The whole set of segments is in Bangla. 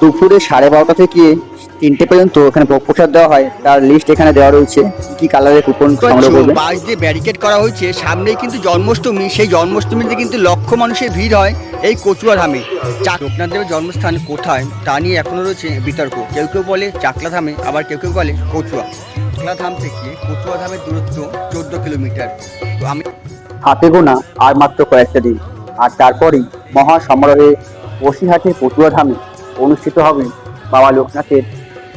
দুপুরে সাড়ে বারোটা থেকে তিনটে পর্যন্ত এখানে ভোগ প্রসাদ দেওয়া হয়। তার লিস্ট এখানে দেওয়া রয়েছে। কি কালারের কুপন সংগ্রহ করবে? বাস দিয়ে ব্যারিকেড করা হয়েছে। সামনেই কিন্তু জন্মাষ্টমী। সেই জন্মাষ্টমীতে কিন্তু লক্ষ মানুষের ভিড় হয় এই কচুয়া ধামে লোকনাথ দেবের জন্মস্থান কোথায়? তা নিয়ে এখনও রয়েছে বিতর্ক। কেউ কেউ বলে চাকলা ধামে আবার কেউ কেউ বলে কচুয়া। চাকলা ধাম থেকে কচুয়া ধামের দূরত্ব চোদ্দ কিলোমিটার। তো আমি হাতে গোনা আর মাত্র কয়েকটা দিন। আর তারপরেই মহা সমারোহে বসিরহাটের পটুয়া ধামে অনুষ্ঠিত হবে বাবা লোকনাথের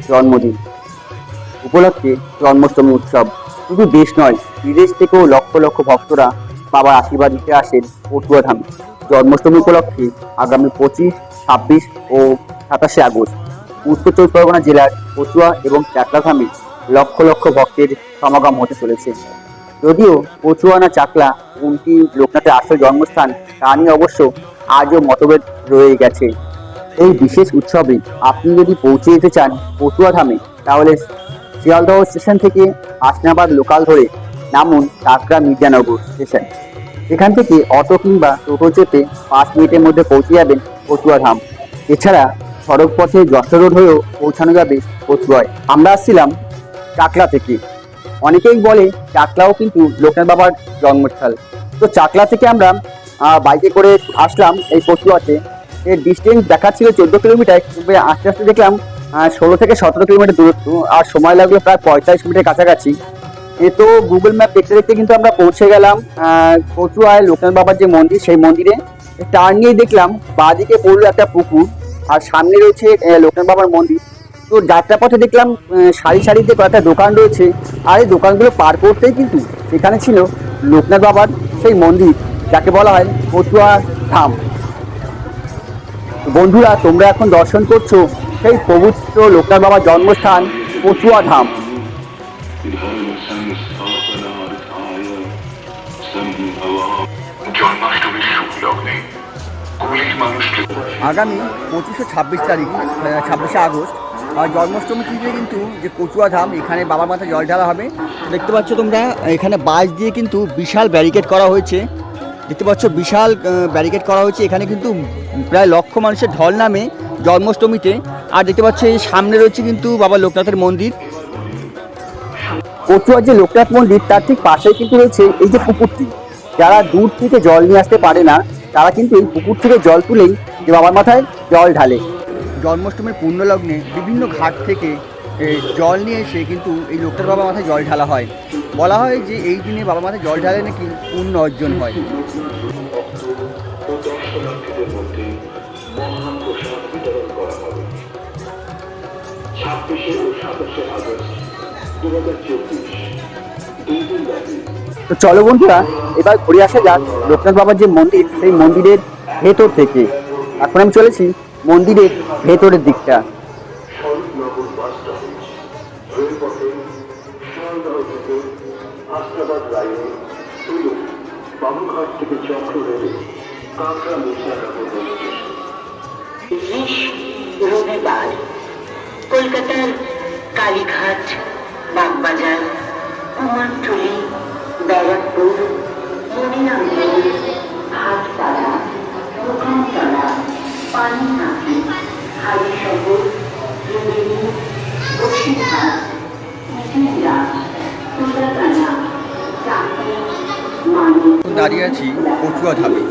জন্মদিন। উপলক্ষে জন্মাষ্টমী উৎসব। শুধু দেশ নয়, বিদেশ থেকেও লক্ষ লক্ষ ভক্তরা বাবার আশীর্বাদ দিতে আসেন পটুয়া ধামে জন্মাষ্টমী উপলক্ষে আগামী পঁচিশ, ছাব্বিশ ও সাতাশে আগস্ট উত্তর চব্বিশ পরগনা জেলার পটুয়া এবং চাকলা ধামে লক্ষ লক্ষ ভক্তের সমাগম হতে চলেছে। যদিও কচুয়া না চাকলা কোনটি লোকনাথের আসল জন্মস্থান তা নিয়ে অবশ্য আজও মতভেদ রয়ে গেছে। এই বিশেষ উৎসবে আপনি যদি পৌঁছে যেতে চান পটুয়া ধামে তাহলে শিয়ালদহ স্টেশন থেকে হাসনাবাদ লোকাল ধরে নামুন টাকরা মির্জানগর স্টেশন। এখান থেকে অটো কিংবা টোটো চেপে পাঁচ মিনিটের মধ্যে পৌঁছে যাবেন পটুয়া ধাম এছাড়া সড়ক পথে যশোর রোড হয়েও পৌঁছানো যাবে পটুয়ায়। আমরা আসছিলাম চাকলা থেকে। অনেকেই বলে চাকলাও কিন্তু লোকনাথ বাবার জন্মস্থল। তো চাকলা থেকে আমরা বাইকে করে আসলাম এই পটুয়াতে। ডিস্টেন্স দেখাচ্ছিল চোদ্দ কিলোমিটার আস্তে আস্তে দেখলাম ষোলো থেকে সতেরো কিলোমিটার দূরত্ব, আর সময় লাগল প্রায় পঁয়তাল্লিশ মিনিটের কাছাকাছি। এ তো গুগল ম্যাপ দেখতে দেখতে কিন্তু আমরা পৌঁছে গেলাম কচুয়ায় লোকনাথ বাবার যে মন্দির, সেই মন্দিরে। টার্ন নিয়ে দেখলাম, বাঁদিকে পড়ল একটা পুকুর, আর সামনে রয়েছে লোকনাথ বাবার মন্দির। তো যাত্রাপথে দেখলাম সারি সারিতে কয়েকটা দোকান রয়েছে, আর এই দোকানগুলো পার করতেই কিন্তু সেখানে ছিল লোকনাথ বাবার সেই মন্দির, যাকে বলা হয় কচুয়া ধাম। বন্ধুরা তোমরা এখন দর্শন করছ সেই পবিত্র লোকনাথ বাবার জন্মস্থান কচুয়া ধাম। আগামী পঁচিশশো ছাব্বিশ তারিখ ছাব্বিশে আগস্ট আর জন্মাষ্টমী তিথিতে কিন্তু যে কচুয়া ধাম এখানে বাবার মাথায় জল ঢালা হবে। দেখতে পাচ্ছ তোমরা এখানে বাঁশ দিয়ে কিন্তু বিশাল ব্যারিকেড করা হয়েছে। দেখতে পাচ্ছ বিশাল ব্যারিকেড করা হয়েছে। এখানে কিন্তু প্রায় লক্ষ মানুষের ঢল নামে জন্মাষ্টমীতে। আর দেখতে পাচ্ছ এই সামনে রয়েছে কিন্তু বাবা লোকনাথের মন্দির। কচুয়ার যে লোকনাথ মন্দির, তার ঠিক পাশেই কিন্তু রয়েছে এই যে পুকুরটি। যারা দূর থেকে জল নিয়ে আসতে পারে না, তারা কিন্তু এই পুকুর থেকে জল তুলেই যে বাবার মাথায় জল ঢালে। জন্মাষ্টমীর পুণ্যলগ্নে বিভিন্ন ঘাট থেকে জল নিয়ে এসে কিন্তু এই লোকটার বাবা মাথায় জল ঢালা হয়। বলা হয় যে এই দিনে বাবা মাথায় জল ঢালে নাকি পুণ্য অর্জন হয়। তো চলো বন্ধুরা, এবার ঘুরে আসা যাক লোকনাথ বাবার যে মন্দির, সেই মন্দিরের ভেতর থেকে। এখন আমি চলেছি মন্দিরের ভেতরের দিকটা। হাসনাবাদ তুলু বাবুঘাট থেকে চক্র রেলে কাঁকড়া মির্জানগর রেল রবিবার কলকাতার কালীঘাট, বাগবাজার, কুমারটুলি, ব্যারাকপুর দাঁড়িয়ে আছি কচুয়া ধামে।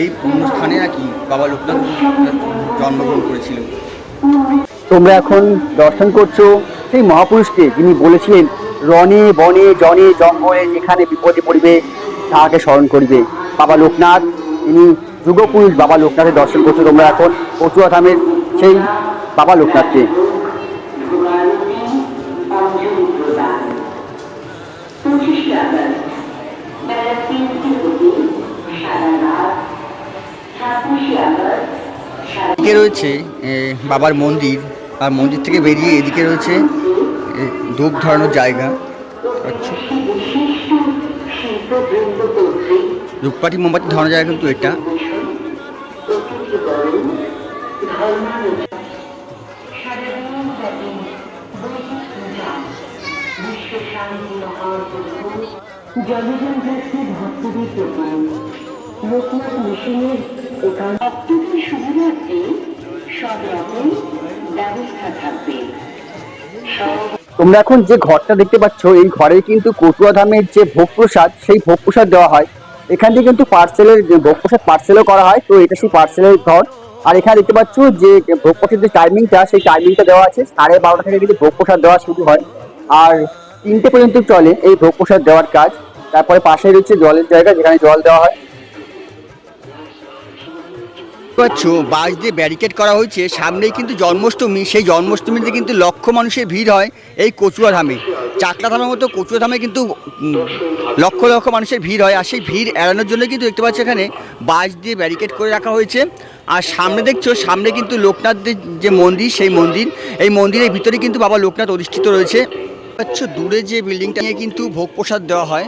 এই পুণ্যস্থানে নাকি বাবা লোকনাথ জন্মগ্রহণ করেছিল। তোমরা এখন দর্শন করছ সেই মহাপুরুষকে যিনি বলেছিলেন রনে বনে জনে জঙ্গলে যেখানে বিপদে পড়িবে তাহাকে স্মরণ করিবে। বাবা লোকনাথ তিনি যুগপুরুষ বাবা লোকনাথের দর্শন করছ তোমরা এখন কচুয়া ধামের সেই বাবা লোকনাথকে। ভোগান্তি অঞ্জলি প্রদান পঁচিশে আগস্ট বেলা তিনটে থেকে সারা রাত ছাব্বিশে আগস্ট সারা এদিকে রয়েছে বাবার মন্দির। আর মন্দির থেকে বেরিয়ে এদিকে রয়েছে ধূপ ধরানোর জায়গা। আচ্ছা। ধূপকাঠি মোমবাতি ধরানোর জায়গা কিন্তু এটা। জনজনজাতি ভক্তদের প্রতি লোকনাথ মিশনের তোমরা এখন যে ঘরটা দেখতে পাচ্ছ, এই ঘরে কিন্তু কটুয়া ধামের যে ভোগ প্রসাদ, সেই ভোগ প্রসাদ দেওয়া হয়। এখান থেকে কিন্তু পার্সেলের ভোগ প্রসাদ, পার্সেলও করা হয়, তো এটা সেই পার্সেলের ঘর। আর এখানে দেখতে পাচ্ছ যে ভোগ প্রসাদ যে টাইমিংটা সেই টাইমিংটা দেওয়া আছে। সাড়ে বারোটা থেকে কিন্তু ভোগ প্রসাদ দেওয়া শুরু হয়। আর তিনটে পর্যন্ত চলে এই ভোগ প্রসাদ দেওয়ার কাজ। তারপরে পাশে রয়েছে জলের জায়গা, যেখানে জল দেওয়া হয়। পাচ্ছ, বাস দিয়ে ব্যারিকেড করা হয়েছে, সামনেই কিন্তু জন্মাষ্টমী, সেই জন্মাষ্টমীতে কিন্তু লক্ষ মানুষের ভিড় হয় এই কচুয়া ধামে চাকলা ধামের মতো কচুয়া ধামে কিন্তু লক্ষ লক্ষ মানুষের ভিড় হয়, আর সেই ভিড় এড়ানোর জন্য কিন্তু দেখতে পাচ্ছ এখানে বাস দিয়ে ব্যারিকেড করে রাখা হয়েছে। আর সামনে দেখছ, সামনে কিন্তু লোকনাথদের যে মন্দির, সেই মন্দির, এই মন্দিরের ভিতরে কিন্তু বাবা লোকনাথ অধিষ্ঠিত রয়েছে। পাচ্ছ দূরে যে বিল্ডিংটা নিয়ে কিন্তু ভোগ প্রসাদ দেওয়া হয়।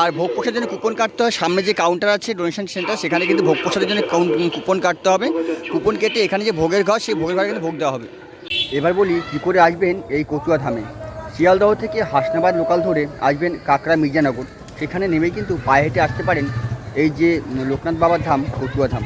আর ভোগ প্রসাদের জন্য কুপন কাটতে হয়। সামনে যে কাউন্টার আছে ডোনেশন সেন্টার সেখানে কিন্তু ভোগ প্রসাদের জন্য কুপন কাটতে হবে। কুপন কেটে এখানে যে ভোগের ঘর, সেই ভোগের ঘরে কিন্তু ভোগ দেওয়া হবে। এবার বলি, কী করে আসবেন এই কচুয়া ধামে শিয়ালদহ থেকে হাসনাবাদ লোকাল ধরে আসবেন কাকড়া মির্জানগর। সেখানে নেমে কিন্তু পায়ে হেঁটে আসতে পারেন এই যে লোকনাথ বাবার ধাম কচুয়া ধাম